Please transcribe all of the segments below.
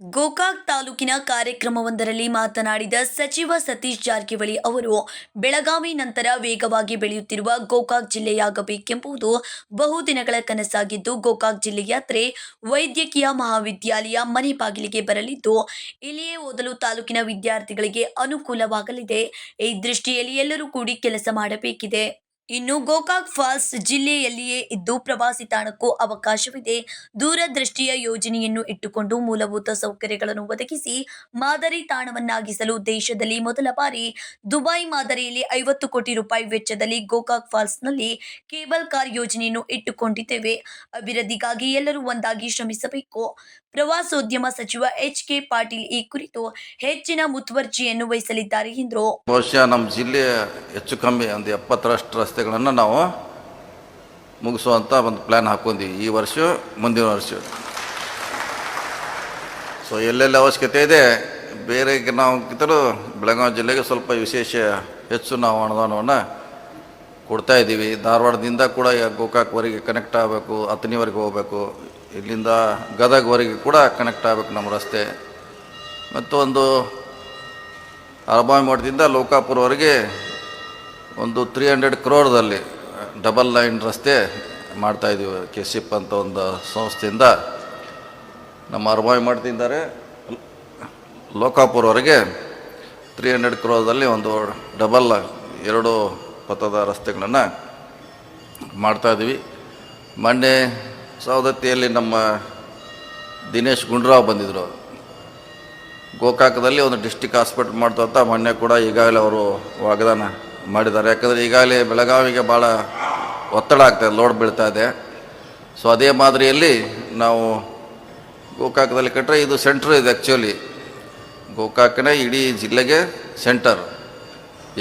ಗೋಕಾಕ್ ತಾಲೂಕಿನ ಕಾರ್ಯಕ್ರಮವೊಂದರಲ್ಲಿ ಮಾತನಾಡಿದ ಸಚಿವ ಸತೀಶ್ ಜಾರಕಿಹೊಳಿ ಅವರು, ಬೆಳಗಾವಿ ನಂತರ ವೇಗವಾಗಿ ಬೆಳೆಯುತ್ತಿರುವ ಗೋಕಾಕ್ ಜಿಲ್ಲೆಯಾಗಬೇಕೆಂಬುದು ಬಹುದಿನಗಳ ಕನಸಾಗಿದ್ದು, ಗೋಕಾಕ್ ಜಿಲ್ಲೆಯಾತ್ರೆ ವೈದ್ಯಕೀಯ ಮಹಾವಿದ್ಯಾಲಯ ಮನೆ ಬಾಗಿಲಿಗೆ ಬರಲಿದ್ದು, ಇಲ್ಲಿಯೇ ಓದಲು ತಾಲೂಕಿನ ವಿದ್ಯಾರ್ಥಿಗಳಿಗೆ ಅನುಕೂಲವಾಗಲಿದೆ. ಈ ದೃಷ್ಟಿಯಲ್ಲಿ ಎಲ್ಲರೂ ಕೂಡಿ ಕೆಲಸ ಮಾಡಬೇಕಿದೆ. ಇನ್ನು ಗೋಕಾಕ್ ಫಾಲ್ಸ್ ಜಿಲ್ಲೆಯಲ್ಲಿಯೇ ಇದ್ದು ಪ್ರವಾಸಿ ತಾಣಕ್ಕೂ ಅವಕಾಶವಿದೆ. ದೂರದೃಷ್ಟಿಯ ಯೋಜನೆಯನ್ನು ಇಟ್ಟುಕೊಂಡು ಮೂಲಭೂತ ಸೌಕರ್ಯಗಳನ್ನು ಒದಗಿಸಿ ಮಾದರಿ ತಾಣವನ್ನಾಗಿಸಲು ದೇಶದಲ್ಲಿ ಮೊದಲ ಬಾರಿ ದುಬೈ ಮಾದರಿಯಲ್ಲಿ ಐವತ್ತು ಕೋಟಿ ರೂಪಾಯಿ ವೆಚ್ಚದಲ್ಲಿ ಗೋಕಾಕ್ ಫಾಲ್ಸ್ನಲ್ಲಿ ಕೇಬಲ್ ಕಾರ್ ಯೋಜನೆಯನ್ನು ಇಟ್ಟುಕೊಂಡಿದ್ದೇವೆ. ಅಭಿವೃದ್ಧಿಗಾಗಿ ಎಲ್ಲರೂ ಒಂದಾಗಿ ಶ್ರಮಿಸಬೇಕು. ಪ್ರವಾಸೋದ್ಯಮ ಸಚಿವ ಎಚ್ ಕೆ ಪಾಟೀಲ್ ಈ ಕುರಿತು ಹೆಚ್ಚಿನ ಮುತುವರ್ಜಿಯನ್ನು ವಹಿಸಲಿದ್ದಾರೆ ಎಂದರು. ಬಹುಶಃ ನಮ್ಮ ಜಿಲ್ಲೆಯ ಹೆಚ್ಚು ಕಮ್ಮಿ ಒಂದು ಎಪ್ಪತ್ತರಷ್ಟು ರಸ್ತೆಗಳನ್ನು ನಾವು ಮುಗಿಸುವಂಥ ಒಂದು ಪ್ಲ್ಯಾನ್ ಹಾಕ್ಕೊಂಡೀವಿ ಈ ವರ್ಷ, ಮುಂದಿನ ವರ್ಷ. ಸೊ ಎಲ್ಲೆಲ್ಲಿ ಅವಶ್ಯಕತೆ ಇದೆ, ಬೇರೆ ನಾವು ಕಿತ್ತರೂ ಬೆಳಗಾವಿ ಜಿಲ್ಲೆಗೆ ಸ್ವಲ್ಪ ವಿಶೇಷ ಹೆಚ್ಚು ನಾವು ಅನುದಾನವನ್ನು ಕೊಡ್ತಾ ಇದ್ದೀವಿ. ಧಾರವಾಡದಿಂದ ಕೂಡ ಗೋಕಾಕ್ವರೆಗೆ ಕನೆಕ್ಟ್ ಆಗಬೇಕು ಅತ್ತನಿವರೆಗೆ ಹೋಗಬೇಕು. ಇಲ್ಲಿಂದ ಗದಗ್ವರೆಗೆ ಕೂಡ ಕನೆಕ್ಟ್ ಆಗಬೇಕು ನಮ್ಮ ರಸ್ತೆ. ಮತ್ತು ಒಂದು ಅರಬಾವಿ ಮಠದಿಂದ ಲೋಕಾಪುರವರೆಗೆ ಒಂದು ತ್ರೀ ಹಂಡ್ರೆಡ್ ಕ್ರೋರ್ದಲ್ಲಿ ಡಬಲ್ ಲೈನ್ ರಸ್ತೆ ಮಾಡ್ತಾಯಿದ್ದೀವಿ ಕೆ ಸಿಪ್ ಅಂತ ಒಂದು ಸಂಸ್ಥೆಯಿಂದ ನಮ್ಮ ಅರಬಾವಿ ಮಾಡ್ತಿದ್ದಾರೆ. ಲೋಕಾಪುರವರೆಗೆ ತ್ರೀ ಹಂಡ್ರೆಡ್ ಕ್ರೋರ್ದಲ್ಲಿ ಒಂದು ಡಬಲ್ ಎರಡು ಪಥದ ರಸ್ತೆಗಳನ್ನು ಮಾಡ್ತಾಯಿದ್ದೀವಿ ಮೊನ್ನೆ ಸವದತ್ತಿಯಲ್ಲಿ ನಮ್ಮ ದಿನೇಶ್ ಗುಂಡ್ರಾವ್ ಬಂದಿದ್ದರು ಗೋಕಾಕದಲ್ಲಿ ಒಂದು ಡಿಸ್ಟಿಕ್ ಹಾಸ್ಪಿಟ್ಲ್ ಮಾಡ್ತಾ ಮೊನ್ನೆ ಕೂಡ ಈಗಾಗಲೇ ಅವರು ವಾಗ್ದಾನ ಮಾಡಿದ್ದಾರೆ. ಯಾಕಂದರೆ ಈಗಾಗಲೇ ಬೆಳಗಾವಿಗೆ ಭಾಳ ಒತ್ತಡ ಆಗ್ತಾಯಿದೆ ಲೋಡ್ ಬೀಳ್ತಾ ಇದೆ. ಸೊ ಅದೇ ಮಾದರಿಯಲ್ಲಿ ನಾವು ಗೋಕಾಕದಲ್ಲಿ ಕಟ್ಟರೆ ಇದು ಸೆಂಟ್ರ್ ಇದೆ ಆ್ಯಕ್ಚುಲಿ ಗೋಕಾಕನೇ ಇಡೀ ಜಿಲ್ಲೆಗೆ ಸೆಂಟರ್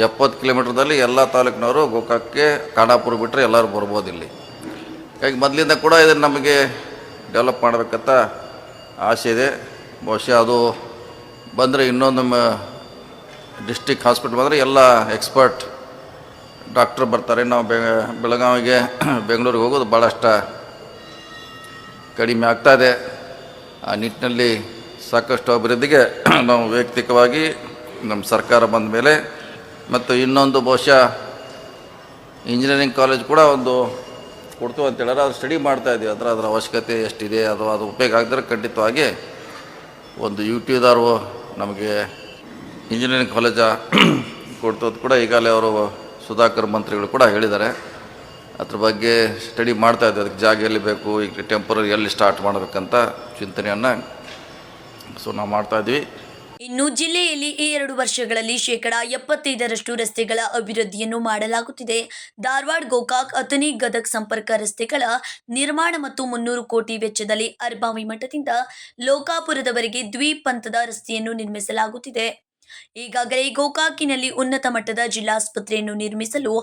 ಎಪ್ಪತ್ತು ಕಿಲೋಮೀಟ್ರದಲ್ಲಿ ಎಲ್ಲ ತಾಲೂಕಿನವರು ಗೋಕಾಕ್ಗೆ ಖಾನಾಪುರ ಬಿಟ್ಟರೆ ಎಲ್ಲರೂ ಬರ್ಬೋದು ಇಲ್ಲಿ. ಹಾಗಾಗಿ ಮೊದಲಿಂದ ಕೂಡ ಇದನ್ನು ನಮಗೆ ಡೆವಲಪ್ ಮಾಡಬೇಕಂತ ಆಸೆ ಇದೆ. ಬಹುಶಃ ಅದು ಬಂದರೆ ಇನ್ನೊಂದು ಡಿಸ್ಟಿಕ್ ಹಾಸ್ಪಿಟ್ಲ್ ಬಂದರೆ ಎಲ್ಲ ಎಕ್ಸ್ಪರ್ಟ್ ಡಾಕ್ಟ್ರ್ ಬರ್ತಾರೆ. ನಾವು ಬೆ, ಬೆಳಗಾವಿಗೆ ಬೆಂಗಳೂರಿಗೆ ಹೋಗೋದು ಭಾಳಷ್ಟು ಕಡಿಮೆ ಆಗ್ತಾ ಇದೆ. ಆ ನಿಟ್ಟಿನಲ್ಲಿ ಸಾಕಷ್ಟು ಅಭಿವೃದ್ಧಿಗೆ ನಾವು ವೈಯಕ್ತಿಕವಾಗಿ ನಮ್ಮ ಸರ್ಕಾರ ಬಂದ ಮೇಲೆ ಮತ್ತು ಇನ್ನೊಂದು ಬಹುಶಃ ಇಂಜಿನಿಯರಿಂಗ್ ಕಾಲೇಜ್ ಕೂಡ ಒಂದು ಕೊಡ್ತು ಅಂತ ಹೇಳಿದ್ರೆ ಅದು ಸ್ಟಡಿ ಮಾಡ್ತಾ ಇದ್ದೀವಿ. ಅದರ ಅದರ ಅವಶ್ಯಕತೆ ಎಷ್ಟಿದೆ ಅಥವಾ ಅದು ಉಪಯೋಗ ಆಗಿದ್ರೆ ಖಂಡಿತವಾಗಿ ಒಂದು ಯು ಟಿದಾರು ನಮಗೆ ಇಂಜಿನಿಯರಿಂಗ್ ಕಾಲೇಜ ಕೊಡ್ತು ಕೂಡ ಈಗಾಗಲೇ ಅವರು ಸುಧಾಕರ್ ಮಂತ್ರಿಗಳು ಕೂಡ ಹೇಳಿದ್ದಾರೆ. ಅದ್ರ ಬಗ್ಗೆ ಸ್ಟಡಿ ಮಾಡ್ತಾ ಇದ್ದೆ ಅದಕ್ಕೆ ಜಾಗ ಎಲ್ಲಿ ಬೇಕು, ಈಗ ಟೆಂಪರರಿ ಎಲ್ಲಿ ಸ್ಟಾರ್ಟ್ ಮಾಡಬೇಕಂತ ಚಿಂತನೆಯನ್ನು ಸೊ ನಾವು ಮಾಡ್ತಾ ಇದ್ವಿ ಇನ್ನು ಜಿಲ್ಲೆಯಲ್ಲಿ ಈ ಎರಡು ವರ್ಷಗಳಲ್ಲಿ ಶೇಕಡಾ ಎಪ್ಪತ್ತೈದರಷ್ಟು ರಸ್ತೆಗಳ ಅಭಿವೃದ್ಧಿಯನ್ನು ಮಾಡಲಾಗುತ್ತಿದೆ. ಧಾರವಾಡ, ಗೋಕಾಕ್ ಅಥನಿ ಗದಗ್ ಸಂಪರ್ಕ ರಸ್ತೆಗಳ ನಿರ್ಮಾಣ ಮತ್ತು ಮುನ್ನೂರು ಕೋಟಿ ವೆಚ್ಚದಲ್ಲಿ ಅರ್ಬಾವಿ ಮಠದಿಂದ ಲೋಕಾಪುರದವರೆಗೆ ದ್ವಿಪಂಥದ ರಸ್ತೆಯನ್ನು ನಿರ್ಮಿಸಲಾಗುತ್ತಿದೆ. ಈಗಾಗಲೇ ಗೋಕಾಕಿನಲ್ಲಿ ಉನ್ನತ ಮಟ್ಟದ ಜಿಲ್ಲಾಸ್ಪತ್ರೆಯನ್ನು ನಿರ್ಮಿಸಲು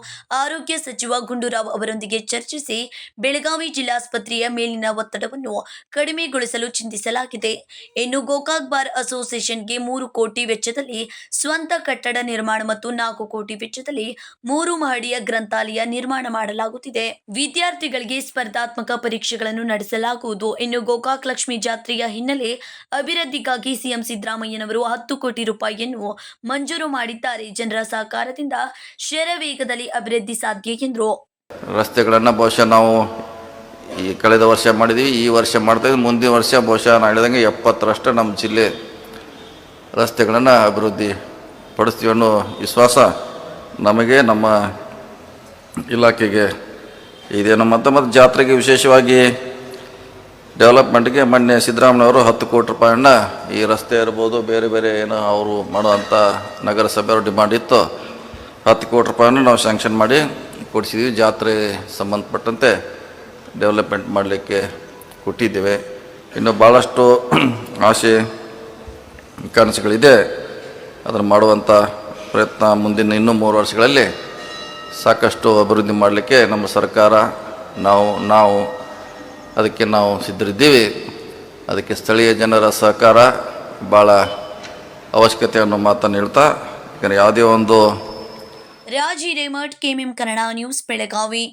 ಆರೋಗ್ಯ ಸಚಿವ ಗುಂಡೂರಾವ್ ಅವರೊಂದಿಗೆ ಚರ್ಚಿಸಿ ಬೆಳಗಾವಿ ಜಿಲ್ಲಾಸ್ಪತ್ರೆಯ ಮೇಲಿನ ಒತ್ತಡವನ್ನು ಕಡಿಮೆಗೊಳಿಸಲು ಚಿಂತಿಸಲಾಗಿದೆ. ಇನ್ನು ಗೋಕಾಕ್ ಬಾರ್ ಅಸೋಸಿಯೇಷನ್ಗೆ ಮೂರು ಕೋಟಿ ವೆಚ್ಚದಲ್ಲಿ ಸ್ವಂತ ಕಟ್ಟಡ ನಿರ್ಮಾಣ ಮತ್ತು ನಾಲ್ಕು ಕೋಟಿ ವೆಚ್ಚದಲ್ಲಿ ಮೂರು ಮಹಡಿಯ ಗ್ರಂಥಾಲಯ ನಿರ್ಮಾಣ ಮಾಡಲಾಗುತ್ತಿದೆ. ವಿದ್ಯಾರ್ಥಿಗಳಿಗೆ ಸ್ಪರ್ಧಾತ್ಮಕ ಪರೀಕ್ಷೆಗಳನ್ನು ನಡೆಸಲಾಗುವುದು. ಇನ್ನು ಗೋಕಾಕ್ ಲಕ್ಷ್ಮಿ ಜಾತ್ರೆಯ ಹಿನ್ನೆಲೆ ಅಭಿವೃದ್ಧಿಗಾಗಿ ಸಿಎಂ ಸಿದ್ದರಾಮಯ್ಯನವರು ಹತ್ತು ಕೋಟಿ ರೂಪಾಯಿಯನ್ನು ಮಂಜೂರು ಮಾಡಿದ್ದಾರೆ. ಜನರ ಸಹಕಾರದಿಂದ ಶರವೇಗದಲ್ಲಿ ಅಭಿವೃದ್ಧಿ ಸಾಧ್ಯ ಎಂದರು ರಸ್ತೆಗಳನ್ನು ಬಹುಶಃ ನಾವು ಈ ಕಳೆದ ವರ್ಷ ಮಾಡಿದ್ವಿ, ಈ ವರ್ಷ ಮಾಡ್ತಾಯಿದ್ವಿ ಮುಂದಿನ ವರ್ಷ ಬಹುಶಃ ನಾನು ಹೇಳಿದಂಗೆ ಎಪ್ಪತ್ತರಷ್ಟು ನಮ್ಮ ಜಿಲ್ಲೆ ರಸ್ತೆಗಳನ್ನು ಅಭಿವೃದ್ಧಿ ಪಡಿಸ್ತೀವಿ ಅನ್ನೋ ವಿಶ್ವಾಸ ನಮಗೆ, ನಮ್ಮ ಇಲಾಖೆಗೆ ಇದೇನು ಮತ್ತು ಮತ್ತು ಜಾತ್ರೆಗೆ ವಿಶೇಷವಾಗಿ ಡೆವಲಪ್ಮೆಂಟ್ಗೆ ಮೊನ್ನೆ ಸಿದ್ದರಾಮಯ್ಯವರು ಹತ್ತು ಕೋಟಿ ರೂಪಾಯಿಯನ್ನ ಈ ರಸ್ತೆ ಇರ್ಬೋದು, ಬೇರೆ ಬೇರೆ ಏನೋ ಅವರು ಮಾಡುವಂಥ ನಗರಸಭೆಯವರು ಡಿಮಾಂಡ್ ಇತ್ತು. ಹತ್ತು ಕೋಟಿ ರೂಪಾಯಿಯನ್ನು ನಾವು ಸ್ಯಾಂಕ್ಷನ್ ಮಾಡಿ ಕೊಡಿಸಿದ್ವಿ. ಜಾತ್ರೆ ಸಂಬಂಧಪಟ್ಟಂತೆ ಡೆವಲಪ್ಮೆಂಟ್ ಮಾಡಲಿಕ್ಕೆ ಕೊಟ್ಟಿದ್ದೇವೆ. ಇನ್ನು ಭಾಳಷ್ಟು ಆಸೆ, ಕನಸುಗಳಿದೆ. ಅದನ್ನು ಮಾಡುವಂಥ ಪ್ರಯತ್ನ ಮುಂದಿನ ಇನ್ನೂ ಮೂರು ವರ್ಷಗಳಲ್ಲಿ ಸಾಕಷ್ಟು ಅಭಿವೃದ್ಧಿ ಮಾಡಲಿಕ್ಕೆ ನಮ್ಮ ಸರ್ಕಾರ, ನಾವು ನಾವು ಅದಕ್ಕೆ ನಾವು ಸಿದ್ಧರಿದ್ದೀವಿ. ಅದಕ್ಕೆ ಸ್ಥಳೀಯ ಜನರ ಸಹಕಾರ ಭಾಳ ಅವಶ್ಯಕತೆ ಅನ್ನೋ ಮಾತನ್ನು ಹೇಳ್ತಾ ಯಾಕಂದರೆ ಯಾವುದೇ ಒಂದು ರಾಜಿ ರೇಮಠ್, ಕೆಎಂಎಂ ಕನ್ನಡ ನ್ಯೂಸ್ ಬೆಳಗಾವಿ.